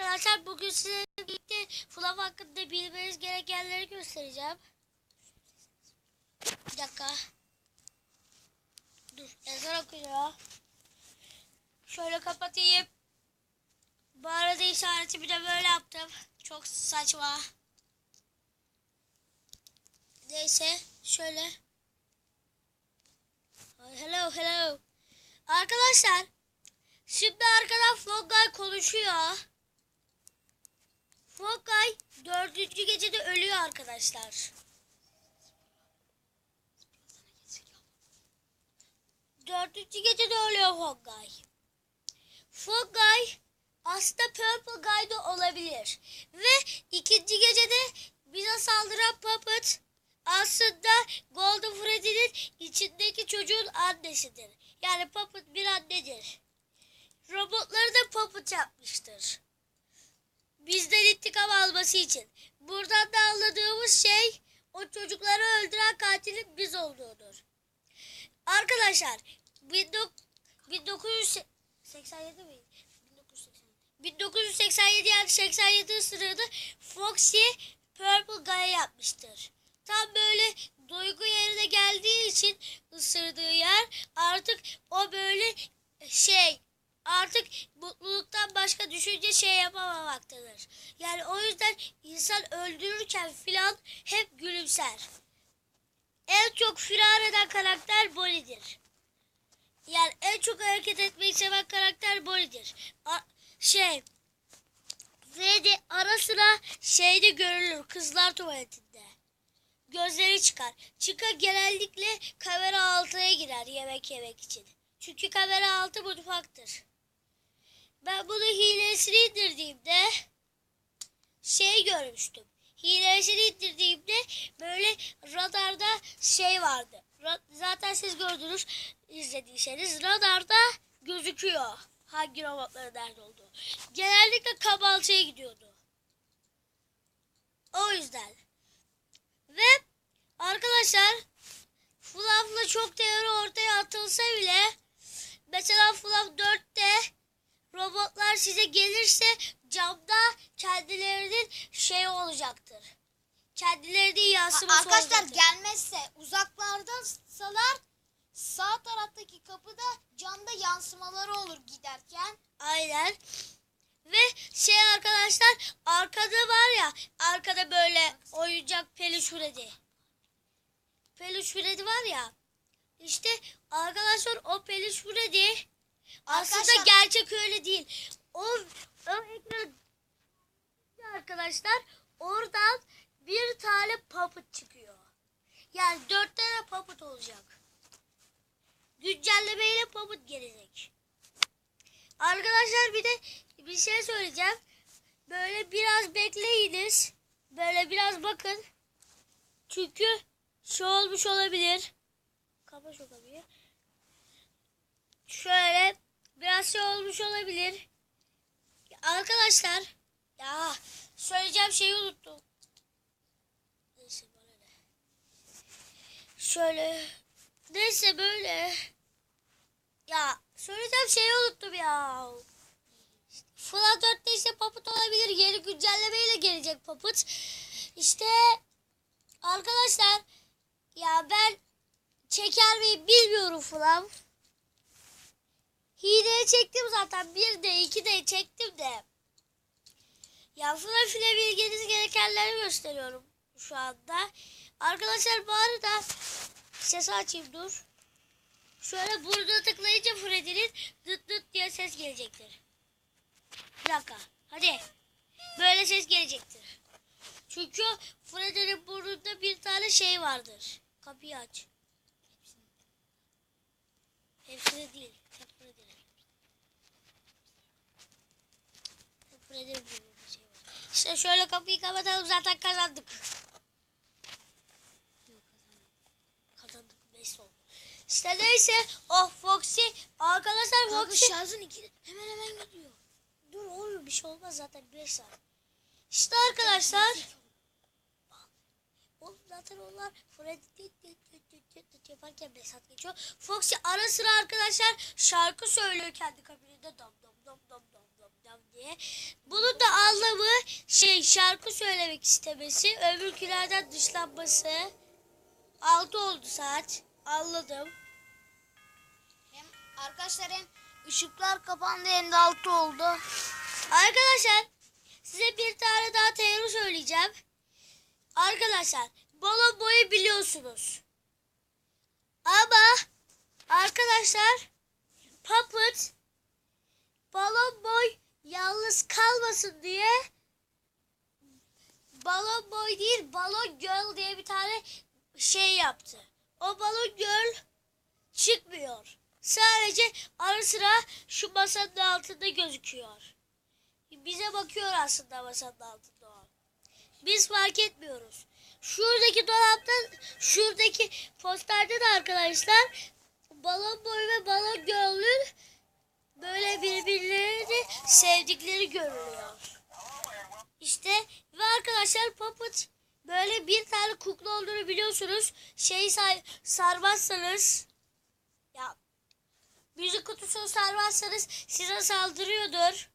arkadaşlar bugün size birlikte Flav hakkında bilmeniz gerekenleri göstereceğim. Bir dakika. Dur ezan okuyor. Şöyle kapatayım. Bu arada işaretimi de böyle yaptım. Çok saçma. Neyse şöyle. Hello hello. Arkadaşlar Şimdi arkadan Fogay konuşuyor. Fogay dördüncü gecede ölüyor arkadaşlar. Dördüncü gecede ölüyor Fogay. Fogay aslında Purple Guy da olabilir. Ve ikinci gecede bize saldıran Puppet aslında Golden Freddy'nin içindeki çocuğun annesidir. Yani Puppet bir annedir. Robotları da Puppet yapmıştır. Bizden intikam alması için. Buradan da anladığımız şey o çocukları öldüren katilin biz olduğudur. Arkadaşlar 1987 mi? 1987 yani 87 sırada Foxy Purple Guy yapmıştır. Tam böyle duygu yerine geldiği için ısırdığı yer artık o böyle şey artık mutluluktan başka düşünce şey yapamamaktadır. Yani o yüzden insan öldürürken filan hep gülümser. En çok firar eden karakter Bonnie'dir. Yani en çok hareket etmeyi seven karakter Bonnie'dir. A- şey Freddy ara sıra şeyde görülür kızlar tuvaletinde. Gözleri çıkar. Çıka genellikle kamera altına girer yemek yemek için. Çünkü kamera altı mutfaktır. Ben bunu hilesini indirdiğimde şey görmüştüm. Hilesini indirdiğimde böyle radarda şey vardı. Zaten siz gördünüz izlediyseniz radarda gözüküyor hangi robotların nerede olduğu. Genellikle kabaltıya gidiyordu. O yüzden. Ve arkadaşlar Fluff'la çok teori ortaya atılsa bile mesela Fluff 4'te robotlar size gelirse camda kendilerinin şey olacaktır. Kendilerinin yansıması Arkadaşlar olacaktır. gelmezse uzaklardan salar sağ taraftaki kapıda camda yansımaları olur giderken. Aynen. Ve şey arkadaşlar arkada var ya arkada böyle oyuncak peluş Freddy. Peluş Freddy var ya. İşte arkadaşlar o peluş Freddy aslında Arkadaşlar- gerçek öyle değil. O, o ekran arkadaşlar oradan bir tane puppet çıkıyor. Yani dört tane puppet olacak. Güncellemeyle puppet gelecek. Arkadaşlar bir de bir şey söyleyeceğim. Böyle biraz bekleyiniz. Böyle biraz bakın. Çünkü şu olmuş olabilir. Kapa şu kapıyı. Şöyle biraz şey olmuş olabilir. Arkadaşlar ya söyleyeceğim şeyi unuttum. Neyse bana ne. Şöyle neyse böyle ya söyleyeceğim şeyi unuttum ya. Fallout 4'te işte Puppet olabilir. Yeni güncellemeyle gelecek Puppet. İşte arkadaşlar ya ben çeker miyim bilmiyorum falan. Hileye çektim zaten. Bir de iki de çektim de. Ya Fluff ile bilginiz gerekenleri gösteriyorum şu anda. Arkadaşlar bu arada ses açayım dur. Şöyle burada tıklayınca Freddy'nin dıt dıt diye ses gelecektir. Bir dakika. Hadi. Böyle ses gelecektir. Çünkü Freddy'nin burnunda bir tane şey vardır. Kapıyı aç. Hepsini değil. Tek Freddy'nin. Tek Freddy'nin burnunda şey İşte şöyle kapıyı kapatalım zaten kazandık. Kazandık. Neyse oldu. İşte neyse. Oh Foxy. Arkadaşlar Kanka Foxy. şarjın iki hemen hemen gidiyor. Dur oğlum bir şey olmaz zaten 5 saat. İşte arkadaşlar. Oğlum zaten onlar Freddy dit dit dit dit dit dit yaparken 5 saat geçiyor. Foxy ara sıra arkadaşlar şarkı söylüyor kendi kabininde dam dam dam dam dam dam dam diye. Bunun da anlamı şey şarkı söylemek istemesi, öbürkülerden dışlanması. 6 oldu saat. Anladım. Hem arkadaşlar hem ışıklar kapandı hem de altı oldu. Arkadaşlar size bir tane daha teori söyleyeceğim. Arkadaşlar balon boyu biliyorsunuz. Ama arkadaşlar Puppet balon boy yalnız kalmasın diye balon boy değil balon girl diye bir tane şey yaptı. O balon girl çıkmıyor. Sadece ara sıra şu masanın altında gözüküyor. Bize bakıyor aslında masanın altında o. Biz fark etmiyoruz. Şuradaki dolapta, şuradaki posterde de arkadaşlar balon boyu ve balon gönlün böyle birbirlerini sevdikleri görülüyor. İşte ve arkadaşlar Puppet böyle bir tane kukla olduğunu biliyorsunuz. Şey say sarmazsanız ya müzik kutusunu sarmazsanız size saldırıyordur.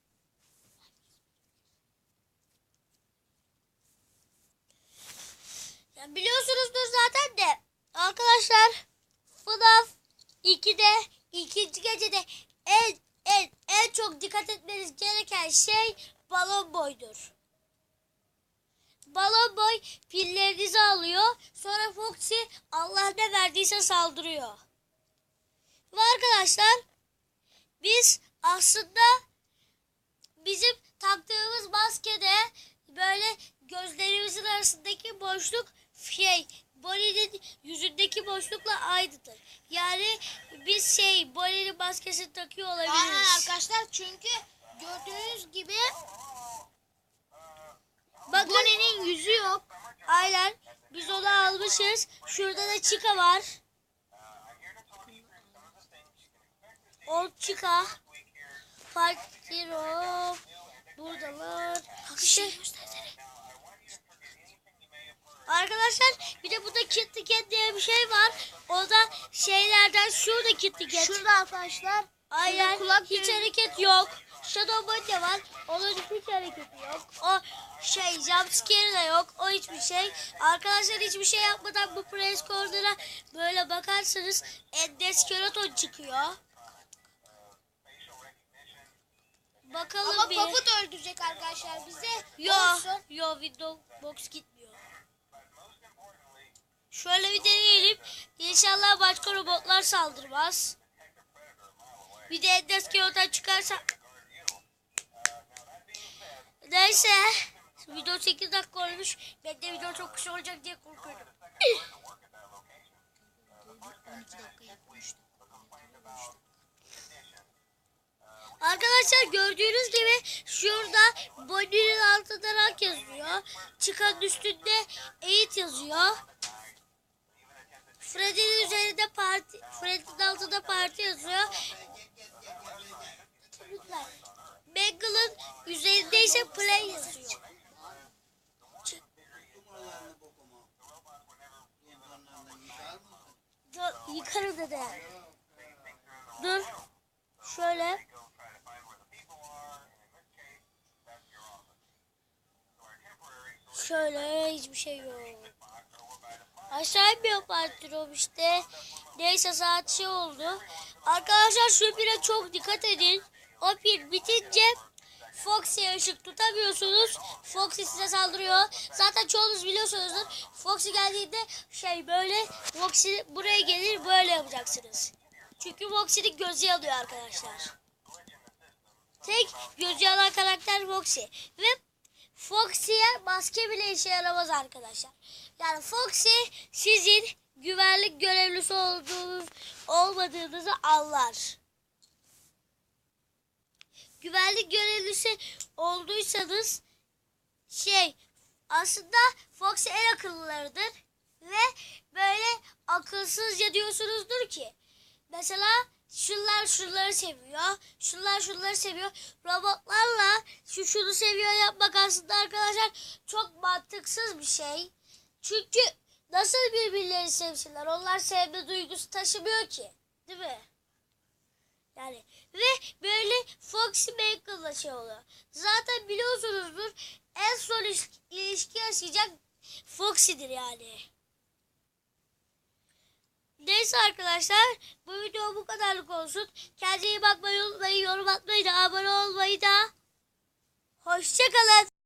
Ya biliyorsunuzdur zaten de arkadaşlar FNAF 2'de ikinci gecede en en çok dikkat etmeniz gereken şey balon boydur. Balon boy pillerinizi alıyor. Sonra Foxy Allah ne verdiyse saldırıyor. Ve arkadaşlar biz aslında bizim taktığımız maskede böyle gözlerimizin arasındaki boşluk şey Bonnie'nin yüzündeki boşlukla aynıdır. Yani biz şey Bonnie'nin maskesini takıyor Aynen olabiliriz. arkadaşlar çünkü gördüğünüz gibi Bakın yüzü yok. aynen biz onu almışız. Şurada da Chica var. O Chica. Fakiro. Buradalar. İşte Arkadaşlar bir de burada Kitty Cat diye bir şey var. O da şeylerden şurada Kitty Cat. Şurada arkadaşlar. Aynen kulak hiç hareket yok. Shadow Boy de var. Onun hiç hareketi yok. O şey jumpscare de yok. O hiçbir şey. Arkadaşlar hiçbir şey yapmadan bu press corner'a böyle bakarsanız endoskeleton çıkıyor. Bakalım Ama bir. Puppet öldürecek arkadaşlar bize. Yo, Olsun. yo window box gitmiyor. Şöyle bir deneyelim. İnşallah başka robotlar saldırmaz. Bir de endoskeleton çıkarsa. Neyse. Video 8 dakika olmuş. Ben de video çok kısa olacak diye korkuyordum. 12 dakika yapmıştım. Arkadaşlar gördüğünüz gibi şurada Bonnie'nin altında rank yazıyor. Çıkan üstünde eğit yazıyor. Freddy'nin üzerinde parti, Freddy'nin altında parti yazıyor. Bangle'ın üzerinde ise play yazıyor. Dur, yıkarım dedi. Dur. Şöyle. Şöyle hiçbir şey yok. Aşağı inmiyor patron işte. Neyse saat şey oldu. Arkadaşlar şu pile çok dikkat edin. O pil bitince Foxy'ye ışık tutamıyorsunuz. Foxy size saldırıyor. Zaten çoğunuz biliyorsunuzdur. Foxy geldiğinde şey böyle Foxy buraya gelir böyle yapacaksınız. Çünkü Foxy'nin gözü yanıyor arkadaşlar. Tek gözü yanan karakter Foxy. Ve Foxy'ye maske bile işe yaramaz arkadaşlar. Yani Foxy sizin güvenlik görevlisi olduğunuz olmadığınızı anlar. Güvenlik görevlisi olduysanız şey aslında Foxy en akıllılarıdır ve böyle akılsızca diyorsunuzdur ki mesela şunlar şunları seviyor, şunlar şunları seviyor. Robotlarla şu şunu seviyor yapmak aslında arkadaşlar çok mantıksız bir şey. Çünkü nasıl birbirlerini sevsinler? Onlar sevme duygusu taşımıyor ki. Değil mi? Yani ve böyle Foxy Michael'la şey oluyor. Zaten biliyorsunuzdur en son iş- ilişki yaşayacak Foxy'dir yani. Neyse arkadaşlar bu video bu kadarlık olsun. Kendinize iyi bakmayı unutmayın. Yorum atmayı da abone olmayı da. Hoşçakalın.